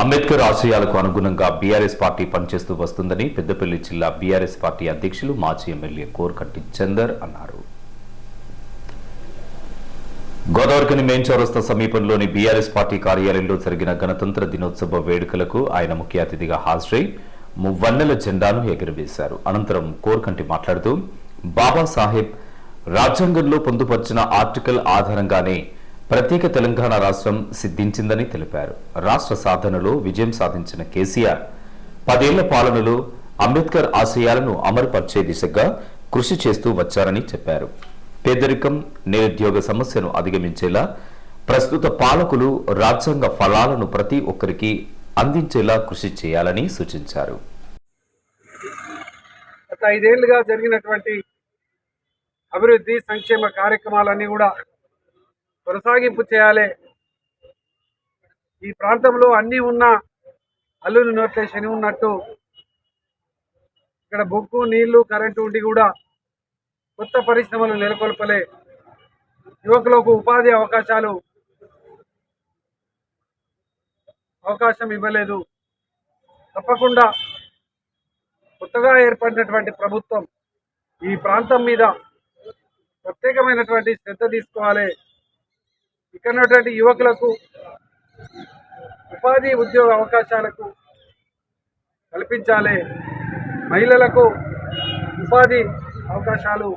అంబేద్కర్ ఆశయాలకు అనుగుణంగా BRS party పనిచేస్తూ వస్తుందని పెద్దపల్లి జిల్లా బీఆర్ఎస్ పార్టీ అధ్యక్షులు మాజీ ఎమ్మెల్యే కోరకట్టి చందర్ అన్నారు. గోదావరికని మెయిన్ చౌరస్తా సమీపంలోని బీఆర్ఎస్ పార్టీ కార్యాలయంలో జరిగిన గణతంత్ర దినోత్సవ వేడుకలకు ఆయన ముఖ్య అతిథిగా హాజరై మువ్వన్నెల జెండాను ఎగురవేశారు. అనంతరం కోరకంటి మాట్లాడుతూ బాబాసాహెబ్ రాజ్యాంగంలో పొందుపరిచిన ఆర్టికల్ ఆధారంగానే ప్రత్యేక తెలంగాణ రాష్ట్రం సిద్ధించిందని తెలిపారు. రాష్ట్ర సాధనలో విజయం సాధించిన కేసీఆర్ పదేళ్ళ పాలనలో అంబేద్కర్ ఆశయాలను అమలుపరిచే దిశగా కృషి చేస్తూ వచ్చారని చెప్పారు. పేదరికం నిరుద్యోగ సమస్యను అధిగమించేలా ప్రస్తుత పాలకులు రాజ్యాంగ ఫలాలను ప్రతి ఒక్కరికి అందించేలా కృషి చేయాలని సూచించారు. గత ఐదేళ్ళుగా జరిగినటువంటి అభివృద్ధి సంక్షేమ కార్యక్రమాలన్నీ కూడా కొనసాగింపు చేయాలి. ఈ ప్రాంతంలో అన్నీ ఉన్న అల్లుని నోట్లే శని ఉన్నట్టు ఇక్కడ బొగ్గు నీళ్ళు కరెంటు ఉండి కూడా కొత్త పరిశ్రమలు నెలకొల్పలే. యువకులకు ఉపాధి అవకాశాలు అవకాశం ఇవ్వలేదు. తప్పకుండా కొత్తగా ఏర్పడినటువంటి ప్రభుత్వం ఈ ప్రాంతం మీద ప్రత్యేకమైనటువంటి శ్రద్ధ తీసుకోవాలి. ఇక్కడున్నటువంటి యువకులకు ఉపాధి ఉద్యోగ అవకాశాలకు కల్పించాలి. మహిళలకు ఉపాధి అవకాశాలు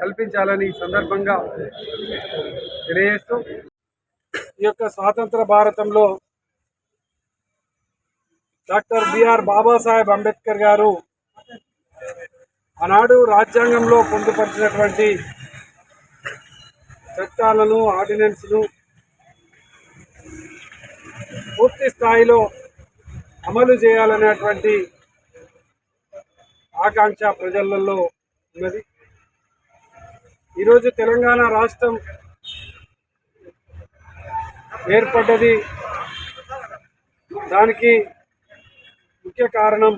కల్పించాలని సందర్భంగా తెలియజేస్తూ ఈ యొక్క స్వాతంత్ర భారతంలో డాక్టర్ బిఆర్ బాబాసాహెబ్ అంబేద్కర్ గారు ఆనాడు రాజ్యాంగంలో పొందుపరిచినటువంటి చట్టాలను ఆర్డినెన్స్ను పూర్తి స్థాయిలో అమలు చేయాలనేటువంటి ఆకాంక్ష ప్రజలలో ఉన్నది. ఈరోజు తెలంగాణ రాష్ట్రం ఏర్పడ్డది. దానికి ముఖ్య కారణం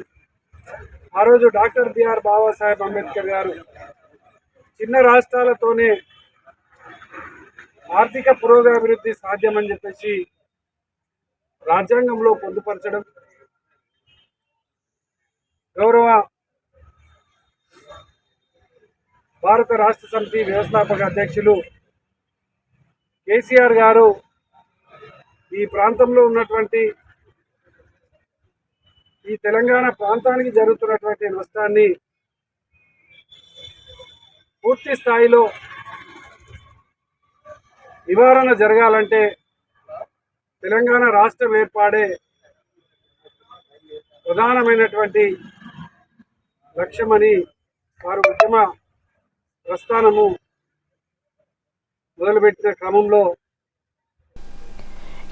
ఆ రోజు డాక్టర్ బిఆర్ బాబాసాహెబ్ అంబేద్కర్ గారు. చిన్న రాష్ట్రాలతోనే ఆర్థిక పురోగాభివృద్ధి సాధ్యమని చెప్పేసి రాజ్యాంగంలో పొందుపరచడం గౌరవ భారత రాష్ట్ర సమితి వ్యవస్థాపక అధ్యక్షులు కేసీఆర్ గారు ఈ ప్రాంతంలో ఉన్నటువంటి ఈ తెలంగాణ ప్రాంతానికి జరుగుతున్నటువంటి నష్టాన్ని పూర్తి స్థాయిలో నివారణ జరగాలంటే తెలంగాణ రాష్ట్రం ఏర్పాడే ప్రధానమైనటువంటి లక్ష్యమని వారు ఉద్యమ ప్రస్థానము మొదలుపెట్టిన క్రమంలో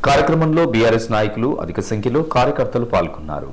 కార్యక్రమంలో బీఆర్ఎస్ నాయకులు అధిక సంఖ్యలో కార్యకర్తలు పాల్గొన్నారు.